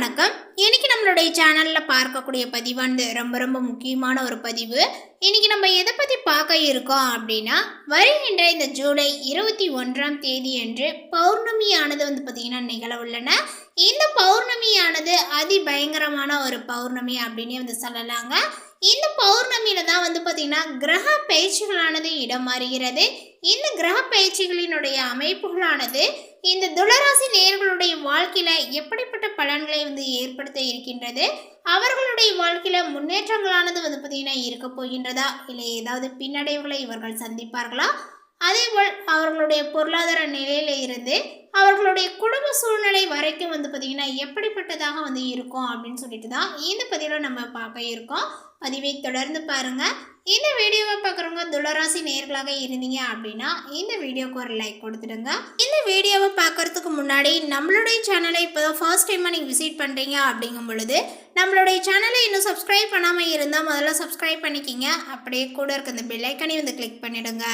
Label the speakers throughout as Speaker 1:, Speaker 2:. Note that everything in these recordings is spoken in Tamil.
Speaker 1: வணக்கம். இன்னைக்கு நம்மளுடைய சேனலில் பார்க்கக்கூடிய பதிவானது ரொம்ப ரொம்ப முக்கியமான ஒரு பதிவு. இன்னைக்கு நம்ம எதை பற்றி பார்க்க இருக்கோம் அப்படின்னா வருகின்ற இந்த ஜூலை இருபத்தி ஒன்றாம் தேதி அன்று பௌர்ணமியானது வந்து பார்த்திங்கன்னா நிகழ உள்ளன. இந்த பௌர்ணமியானது அதி பயங்கரமான ஒரு பௌர்ணமி அப்படின்னே வந்து சொல்லலாங்க. இந்த பௌர்ணமியில தான் வந்து பார்த்திங்கன்னா கிரக பயிற்சிகளானது இடம் மாறுகிறது இந்த கிரக பயிற்சிகளினுடைய அமைப்புகளானது இந்த துளராசி நேயர்களுடைய வாழ்க்கையில எப்படிப்பட்ட பலன்களை வந்து ஏற்படுத்த இருக்கின்றது? அவர்களுடைய வாழ்க்கையில முன்னேற்றங்களானது வந்து பார்த்தீங்கன்னா இருக்க போகின்றதா? இல்லை ஏதாவது பின்னடைவுகளை இவர்கள் சந்திப்பார்களா? அதேபோல் அவர்களுடைய பொருளாதார நிலையில இருந்து அவர்களுடைய குடும்ப சூழ்நிலை வரைக்கும் வந்து பார்த்திங்கன்னா எப்படிப்பட்டதாக வந்து இருக்கும் அப்படின்னு சொல்லிட்டு தான் இந்த பதிவில் நம்ம பார்க்க இருக்கோம். பதிவை தொடர்ந்து பாருங்கள் இந்த வீடியோவை பார்க்குறவங்க துளராசி நேர்களாக இருந்தீங்க அப்படின்னா இந்த வீடியோக்கு ஒரு லைக் கொடுத்துடுங்க. இந்த வீடியோவை பார்க்கறதுக்கு முன்னாடி நம்மளுடைய சேனலை இப்போ தான் ஃபர்ஸ்ட் டைமாக நீங்கள் விசிட் பண்ணுறீங்க அப்படிங்கும் பொழுது நம்மளுடைய சேனலை இன்னும் சப்ஸ்கிரைப் பண்ணாமல் இருந்தால் முதல்ல சப்ஸ்கிரைப் பண்ணிக்கிங்க. அப்படியே கூட இருக்க இந்த பெல்லைக்கனி வந்து கிளிக் பண்ணிவிடுங்க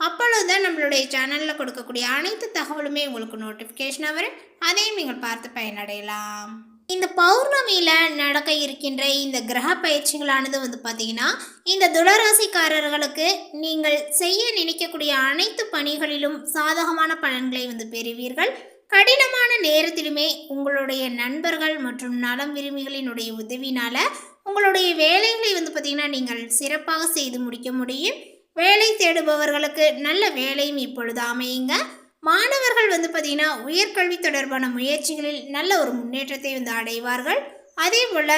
Speaker 1: அப்பொழுது தான் நம்மளுடைய சேனலில் கொடுக்கக்கூடிய அனைத்து தகவலுமே உங்களுக்கு நோட்டிஃபிகேஷனாக வரும். அதையும் நீங்கள் பார்த்து பயனடையலாம். இந்த பௌர்ணமியில் நடக்க இருக்கின்ற இந்த கிரக பயிற்சிகளானது வந்து பார்த்தீங்கன்னா இந்த துளராசிக்காரர்களுக்கு நீங்கள் செய்ய நினைக்கக்கூடிய அனைத்து பணிகளிலும் சாதகமான பலன்களை வந்து பெறுவீர்கள். கடினமான நேரத்திலுமே உங்களுடைய நண்பர்கள் மற்றும் நலம் விரும்பிகளினுடைய உதவினால் உங்களுடைய வேலைகளை வந்து பார்த்திங்கன்னா நீங்கள் சிறப்பாக செய்து முடிக்க முடியும். வேலை தேடுபவர்களுக்கு நல்ல வேலையும் இப்பொழுது அமையுங்க. மாணவர்கள் வந்து பார்த்திங்கன்னா உயர்கல்வி தொடர்பான முயற்சிகளில் நல்ல ஒரு முன்னேற்றத்தை வந்து அடைவார்கள். அதே போல்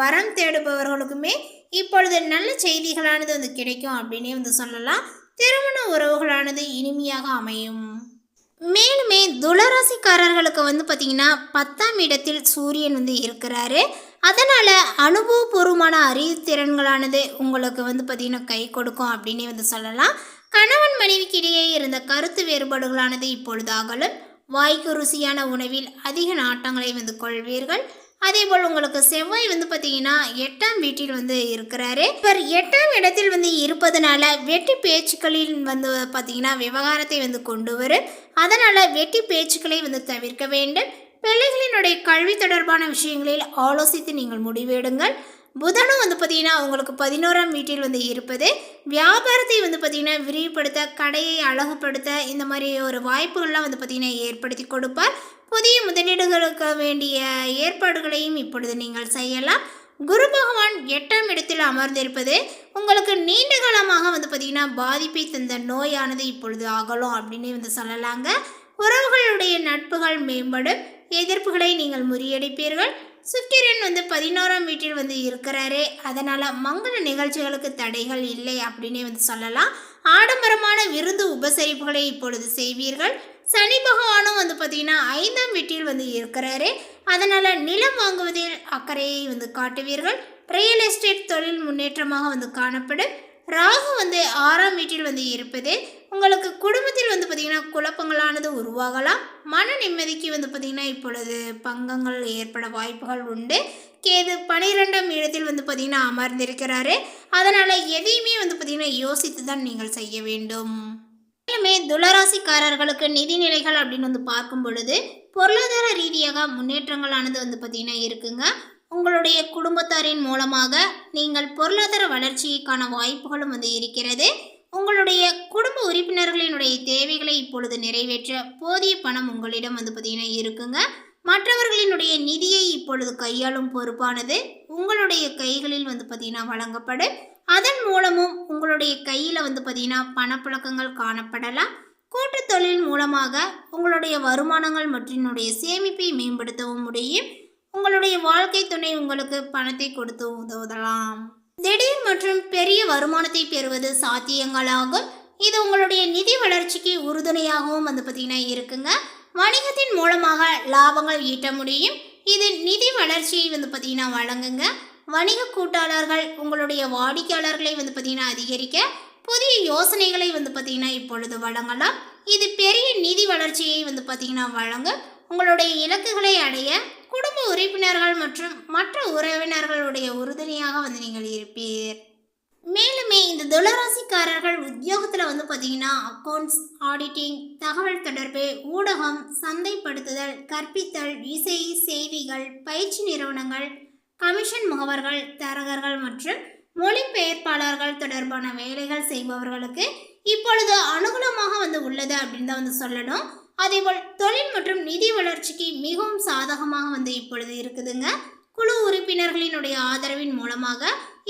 Speaker 1: வரம் தேடுபவர்களுக்குமே இப்பொழுது நல்ல செய்திகளானது வந்து கிடைக்கும் அப்படின்னே வந்து சொல்லலாம். திருமண உறவுகளானது இனிமையாக அமையும். மேலுமே துளராசிக்காரர்களுக்கு வந்து பார்த்திங்கன்னா பத்தாம் இடத்தில் சூரியன் வந்து இருக்கிறாரு. அதனால் அனுபவபூர்வமான அறிவுத்திறன்களானது உங்களுக்கு வந்து பார்த்திங்கன்னா கை கொடுக்கும் அப்படின்னே வந்து சொல்லலாம். கணவன் மனைவிக்கு இடையே இருந்த கருத்து வேறுபாடுகளானது இப்பொழுது அகலும். வாய்க்கு ருசியான உணவில் அதிக நாட்டங்களை வந்து கொள்வீர்கள். அதே போல் உங்களுக்கு செவ்வாய் வந்து பார்த்தீங்கன்னா எட்டாம் வீட்டில் வந்து இருக்கிறாரு. இவர் எட்டாம் இடத்தில் வந்து இருப்பதனால வெட்டி பேச்சுக்களில் வந்து பார்த்தீங்கன்னா விவகாரத்தை வந்து கொண்டு வரும். அதனால் வெட்டி பேச்சுக்களை வந்து தவிர்க்க வேண்டும். பிள்ளைகளினுடைய கல்வி தொடர்பான விஷயங்களில் ஆலோசித்து நீங்கள் முடிவெடுங்கள். புதனும் வந்து பார்த்தீங்கன்னா உங்களுக்கு பதினோராம் வீட்டில் வந்து இருப்பது. வியாபாரத்தை வந்து பார்த்தீங்கன்னா விரிவுபடுத்த கடையை அழகுபடுத்த இந்த மாதிரி ஒரு வாய்ப்புகள்லாம் வந்து பார்த்தீங்கன்னா ஏற்படுத்தி கொடுப்பார். புதிய முதலீடுகளுக்கு வேண்டிய ஏற்பாடுகளையும் இப்பொழுது நீங்கள் செய்யலாம். குரு பகவான் எட்டாம் இடத்தில் அமர்ந்திருப்பது. உங்களுக்கு நீண்ட காலமாக வந்து பார்த்திங்கன்னா பாதிப்பை தந்த நோயானது இப்பொழுது அகலும் அப்படின்னு வந்து சொல்லலாங்க. உறவுகளுடைய நட்புகள் மேம்படும். எதிர்ப்புகளை நீங்கள் முறியடிப்பீர்கள். சுக்கிரன் வந்து பதினோராம் வீட்டில் வந்து இருக்கிறாரு. அதனால் மங்கள நிகழ்ச்சிகளுக்கு தடைகள் இல்லை அப்படின்னே வந்து சொல்லலாம். ஆடம்பரமான விருந்து உபசரிப்புகளை இப்பொழுது செய்வீர்கள். சனி பகவானும் வந்து பார்த்திங்கன்னா ஐந்தாம் வீட்டில் வந்து இருக்கிறாரு. அதனால் நிலம் வாங்குவதில் அக்கறையை வந்து காட்டுவீர்கள். ரியல் எஸ்டேட் தொழில் முன்னேற்றமாக வந்து காணப்படும். ராகு வந்து ஆறாம் வீட்டில் வந்து இருப்பது உங்களுக்கு குடும்பத்தில் வந்து பார்த்திங்கன்னா குழப்பங்களானது உருவாகலாம். மன நிம்மதிக்கு வந்து பார்த்திங்கன்னா இப்பொழுது பங்கங்கள் ஏற்பட வாய்ப்புகள் உண்டு. கேது பனிரெண்டாம் இடத்தில் வந்து பார்த்திங்கன்னா அமர்ந்திருக்கிறாரு. அதனால் எதையுமே வந்து பார்த்திங்கன்னா யோசித்து தான் நீங்கள் செய்ய வேண்டும். மேலுமே துளராசிக்காரர்களுக்கு நிதிநிலைகள் அப்படின்னு வந்து பார்க்கும் பொழுது பொருளாதார ரீதியாக முன்னேற்றங்களானது வந்து பார்த்திங்கன்னா இருக்குங்க. உங்களுடைய குடும்பத்தாரின் மூலமாக நீங்கள் பொருளாதார வளர்ச்சிக்கான வாய்ப்புகளும் வந்து இருக்கிறது. உங்களுடைய குடும்ப உறுப்பினர்களினுடைய தேவைகளை இப்பொழுது நிறைவேற்ற போதிய பணம் உங்களிடம் வந்து பார்த்திங்கன்னா இருக்குங்க. மற்றவர்களினுடைய நிதியை இப்பொழுது கையாளும் பொறுப்பானது உங்களுடைய கைகளில் வந்து பார்த்திங்கன்னா வழங்கப்படும். அதன் மூலமும் உங்களுடைய கையில் வந்து பார்த்திங்கன்னா பணப்புழக்கங்கள் காணப்படலாம். கூட்டு தொழில் மூலமாக உங்களுடைய வருமானங்கள் மற்றும் சேமிப்பை மேம்படுத்தவும் முடியும். உங்களுடைய வாழ்க்கை துணை உங்களுக்கு பணத்தை கொடுத்து உதவலாம். திடீர் மற்றும் பெரிய வருமானத்தை பெறுவது சாத்தியங்களாகும். இது உங்களுடைய நிதி வளர்ச்சிக்கு உறுதுணையாகவும் வந்து பார்த்திங்கன்னா இருக்குங்க. வணிகத்தின் மூலமாக லாபங்கள் ஈட்ட முடியும். இது நிதி வளர்ச்சியை வந்து பார்த்திங்கன்னா வழங்குங்க. வணிக கூட்டாளர்கள் உங்களுடைய வாடிக்கையாளர்களை வந்து பார்த்திங்கன்னா அதிகரிக்க புதிய யோசனைகளை வந்து பார்த்திங்கன்னா இப்பொழுது வழங்கலாம். இது பெரிய நிதி வளர்ச்சியை வந்து பார்த்திங்கன்னா வழங்க உங்களுடைய இலக்குகளை அடைய உறுப்பினர்கள் மற்றும் மற்ற உறவினர்களுடைய உறுதுணையாக வந்து நீங்கள் இருப்பீர். மேலுமே இந்த துளராசிக்காரர்கள் உத்தியோகத்தில் வந்து பார்த்தீங்கன்னா அக்கௌண்ட்ஸ் ஆடிட்டிங் தகவல் தொடர்பு ஊடகம் சந்தைப்படுத்துதல் கற்பித்தல் இசை செய்திகள் பயிற்சி நிறுவனங்கள் கமிஷன் முகவர்கள் தரகர்கள் மற்றும் மொழிபெயர்ப்பாளர்கள் தொடர்பான வேலைகள் செய்பவர்களுக்கு இப்பொழுது அனுகூலமாக வந்து உள்ளது அப்படின்னு தான் வந்து சொல்லணும். அதேபோல் தொழில் மற்றும் நிதி வளர்ச்சிக்கு மிகவும் சாதகமாக வந்து இப்பொழுது இருக்குதுங்க. குழு உறுப்பினர்களினுடைய ஆதரவின் மூலமாக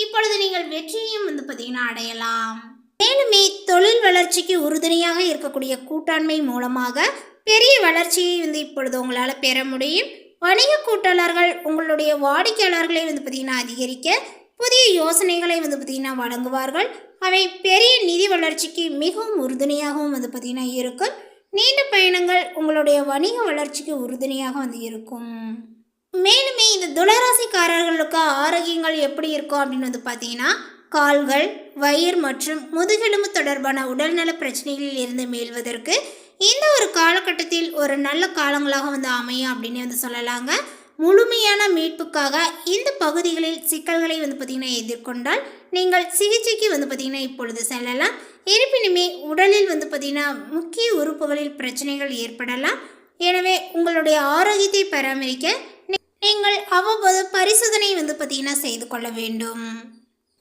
Speaker 1: இப்பொழுது நீங்கள் வெற்றியையும் வந்து பார்த்தீங்கன்னா அடையலாம். மேலுமே தொழில் வளர்ச்சிக்கு உறுதுணையாக இருக்கக்கூடிய கூட்டாண்மை மூலமாக பெரிய வளர்ச்சியை வந்து இப்பொழுது உங்களால் பெற முடியும். வணிக கூட்டாளர்கள் உங்களுடைய வாடிக்கையாளர்களை வந்து பார்த்தீங்கன்னா அதிகரிக்க புதிய யோசனைகளை வந்து பார்த்தீங்கன்னா வழங்குவார்கள். அவை பெரிய நிதி வளர்ச்சிக்கு மிகவும் உறுதுணையாகவும் வந்து பார்த்தீங்கன்னா இருக்கும். நீண்ட பயணங்கள் உங்களுடைய வணிக வளர்ச்சிக்கு உறுதுணையாக வந்து இருக்கும். மேலுமே இந்த துளராசிக்காரர்களுக்கு ஆரோக்கியங்கள் எப்படி இருக்கும் அப்படின்னு வந்து பார்த்தீங்கன்னா கால்கள் வயிறு மற்றும் முதுகெலும்பு தொடர்பான உடல்நல பிரச்சனைகளில் இருந்து மீள்வதற்கு இந்த ஒரு காலகட்டத்தில் ஒரு நல்ல காலங்களாக வந்து அமையும் அப்படின்னு வந்து சொல்லலாங்க. முழுமையான மீட்புக்காக இந்த பகுதிகளில் சிக்கல்களை வந்து பார்த்திங்கன்னா எதிர்கொண்டால் நீங்கள் சிகிச்சைக்கு வந்து பார்த்திங்கன்னா இப்பொழுது செல்லலாம். இருப்பினுமே உடலில் வந்து பார்த்திங்கன்னா முக்கிய உறுப்புகளில் பிரச்சனைகள் ஏற்படலாம். எனவே உங்களுடைய ஆரோக்கியத்தை பராமரிக்க நீங்கள் அவ்வப்போது பரிசோதனை வந்து பார்த்திங்கன்னா செய்து கொள்ள வேண்டும்.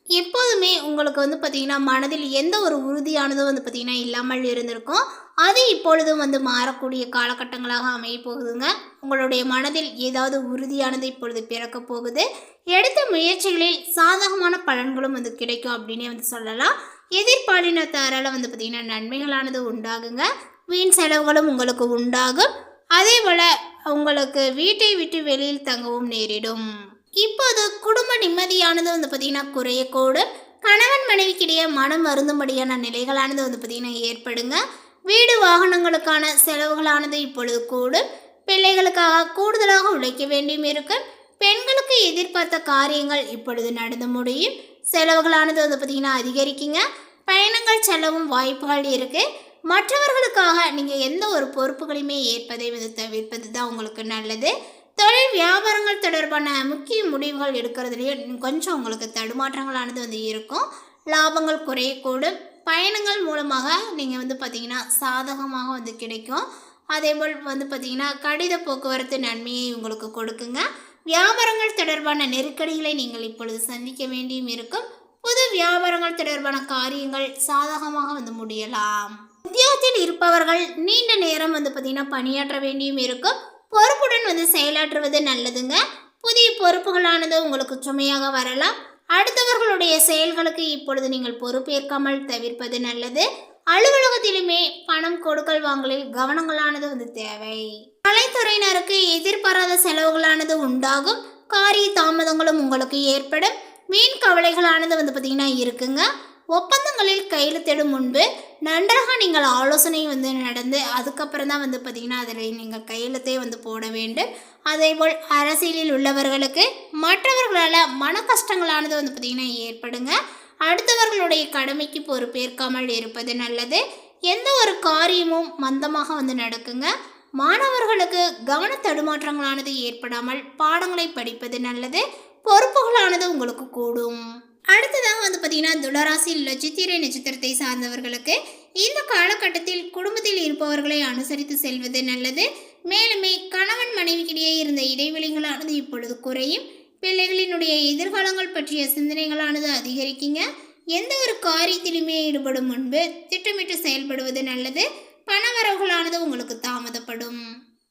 Speaker 1: எப்போதுமே உங்களுக்கு வந்து பார்த்திங்கன்னா மனதில் எந்த ஒரு உறுதியானதும் வந்து பார்த்திங்கன்னா இல்லாமல் இருந்திருக்கும். அது இப்பொழுதும் வந்து மாறக்கூடிய காலகட்டங்களாக அமைய போகுதுங்க உங்களுடைய மனதில் ஏதாவது உறுதியானது இப்பொழுது பிறக்க போகுது. எடுத்த முயற்சிகளில் சாதகமான பலன்களும் வந்து கிடைக்கும் அப்படின்னே வந்து சொல்லலாம். எதிர்பாலினத்தாரால் வந்து பார்த்திங்கன்னா நன்மைகளானது உண்டாகுங்க. வீண் செலவுகளும் உங்களுக்கு உண்டாகும். அதே போல் உங்களுக்கு வீட்டை விட்டு வெளியில் தங்கவும் நேரிடும். இப்போது குடும்ப நிம்மதியானது வந்து பார்த்திங்கன்னா குறையக்கூடும். கணவன் மனைவிக்கிடையே மனம் வருந்தும்படியான நிலைகளானது வந்து பார்த்திங்கன்னா ஏற்படுங்க. வீடு வாகனங்களுக்கான செலவுகளானது இப்பொழுது கூடும். பிள்ளைகளுக்காக கூடுதலாக உழைக்க வேண்டியும் இருக்கும். பெண்களுக்கு எதிர்பார்த்த காரியங்கள் இப்பொழுது நடந்து முடியும். செலவுகளானது வந்து பார்த்திங்கன்னா அதிகரிக்குங்க. பயணங்கள் செல்லவும் வாய்ப்புகள் இருக்குது மற்றவர்களுக்காக நீங்கள் எந்த ஒரு பொறுப்புகளையுமே ஏற்பதை வந்து தவிர்ப்பது தான் உங்களுக்கு நல்லது. தொழில் வியாபாரங்கள் தொடர்பான முக்கிய முடிவுகள் எடுக்கிறதுலையும் கொஞ்சம் உங்களுக்கு தடுமாற்றங்களானது வந்து இருக்கும். லாபங்கள் குறையக்கூடும். பயணங்கள் மூலமாக நீங்கள் வந்து பார்த்திங்கன்னா சாதகமாக வந்து கிடைக்கும். அதேபோல் வந்து பார்த்தீங்கன்னா கடித போக்குவரத்து நன்மையை உங்களுக்கு கொடுக்குங்க. வியாபாரங்கள் தொடர்பான நெருக்கடிகளை நீங்கள் இப்பொழுது சந்திக்க வேண்டியும் இருக்கும். புது வியாபாரங்கள் தொடர்பான காரியங்கள் சாதகமாக வந்து முடியலாம். உத்தியோகத்தில் இருப்பவர்கள் நீண்ட நேரம் வந்து பார்த்தீங்கன்னா பணியாற்ற வேண்டியும் இருக்கும். பொறுப்புடன் வந்து செயலாற்றுவது நல்லதுங்க. புதிய பொறுப்புகளானது உங்களுக்கு சுமையாக வரலாம். அடுத்தவர்களுடைய செயல்களுக்கு இப்பொழுது நீங்கள் பொறுப்பேற்காமல் தவிர்ப்பது நல்லது. அலுவலகத்திலுமே பணம் கொடுக்கல் வாங்கலில் கவனங்களானது வந்து தேவை. கலைத்துறையினருக்கு எதிர்பாராத செலவுகளானது உண்டாகும். காரிய தாமதங்களும் உங்களுக்கு ஏற்படும். வீண் கவலைகளானது வந்து பார்த்திங்கன்னா இருக்குங்க. ஒப்பந்தங்களில் கையெழுத்திடும் முன்பு நன்றாக நீங்கள் ஆலோசனை வந்து நடந்து அதுக்கப்புறம் தான் வந்து பார்த்திங்கன்னா அதில் நீங்கள் கையெழுத்தே வந்து போட வேண்டும். அதேபோல் அரசியலில் உள்ளவர்களுக்கு மற்றவர்களால் மன கஷ்டங்களானது வந்து பார்த்திங்கன்னா ஏற்படுங்க. அடுத்தவர்களுடைய கடமைக்கு பொறுப்பேற்காமல் இருப்பது நல்லது. எந்த ஒரு காரியமும் மந்தமாக வந்து நடக்குங்க. மாணவர்களுக்கு கவன தடுமாற்றங்களானது ஏற்படாமல் பாடங்களை படிப்பது நல்லது பொறுப்புகளானது உங்களுக்கு கூடும். அடுத்ததாக வந்து பார்த்தீங்கன்னா துளராசி நட்சத்திர நட்சத்திரத்தை சார்ந்தவர்களுக்கு இந்த காலகட்டத்தில் குடும்பத்தில் இருப்பவர்களை அனுசரித்து செல்வது நல்லது. மேலுமே கணவன் மனைவிக்கிடையே இருந்த இடைவெளிகளானது இப்பொழுது குறையும். பிள்ளைகளினுடைய எதிர்காலங்கள் பற்றிய சிந்தனைகளானது அதிகரிக்குங்க. எந்த ஒரு காரியத்திலுமே ஈடுபடும் முன்பு திட்டமிட்டு செயல்படுவது நல்லது. பணவரவுகளானது உங்களுக்கு தாமதப்படும்.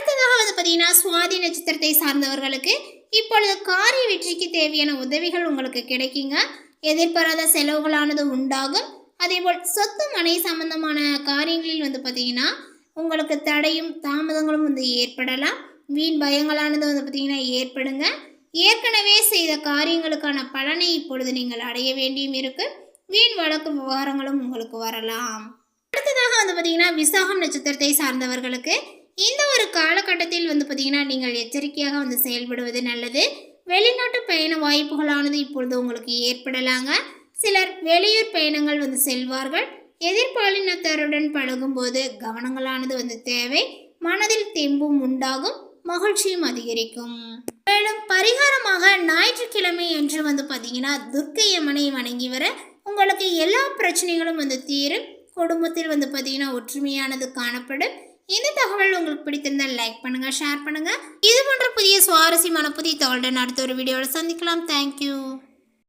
Speaker 1: அடுத்ததாக வந்து பார்த்தீங்கன்னா சுவாதி நட்சத்திரத்தை சார்ந்தவர்களுக்கு இப்பொழுது காரிய வெற்றிக்கு தேவையான உதவிகள் உங்களுக்கு கிடைக்குங்க. எதிர்பாராத செலவுகளானது உண்டாகும். அதேபோல் சொத்து மனை சம்பந்தமான காரியங்களில் வந்து பார்த்தீங்கன்னா உங்களுக்கு தடையும் தாமதங்களும் வந்து ஏற்படலாம். வீண் பயங்களானது வந்து பார்த்தீங்கன்னா ஏற்படுங்க. ஏற்கனவே செய்த காரியங்களுக்கான பலனை இப்பொழுது நீங்கள் அடைய வேண்டியும் இருக்கு. வீண் வழக்கு விவகாரங்களும் உங்களுக்கு வரலாம். அடுத்ததாக வந்து பார்த்தீங்கன்னா விசாகம் நட்சத்திரத்தை சார்ந்தவர்களுக்கு இந்த ஒரு காலகட்டத்தில் வந்து பார்த்தீங்கன்னா நீங்கள் எச்சரிக்கையாக வந்து செயல்படுவது நல்லது. வெளிநாட்டு பயண வாய்ப்புகளானது இப்பொழுது உங்களுக்கு ஏற்படலாங்க. சிலர் வெளியூர் பயணங்கள் வந்து செல்வார்கள். எதிர்பாலினத்தருடன் பழகும்போது கவனங்களானது வந்து தேவை. மனதில் தெம்பும் உண்டாகும். மகிழ்ச்சியும் அதிகரிக்கும். மேலும் பரிகாரமாக ஞாயிற்றுக்கிழமை என்று வந்து பார்த்தீங்கன்னா துர்க்கையம்மனை வணங்கி வர உங்களுக்கு எல்லா பிரச்சனைகளும் வந்து தீரும். குடும்பத்தில் வந்து பார்த்தீங்கன்னா ஒற்றுமையானது காணப்படும். இந்த தகவல் உங்களுக்கு பிடித்திருந்தால் லைக் பண்ணுங்க ஷேர் பண்ணுங்க. இது போன்ற புதிய சுவாரஸ்யமான புதிய தகவலுடன் அடுத்த ஒரு வீடியோவில் சந்திக்கலாம். தேங்க்யூ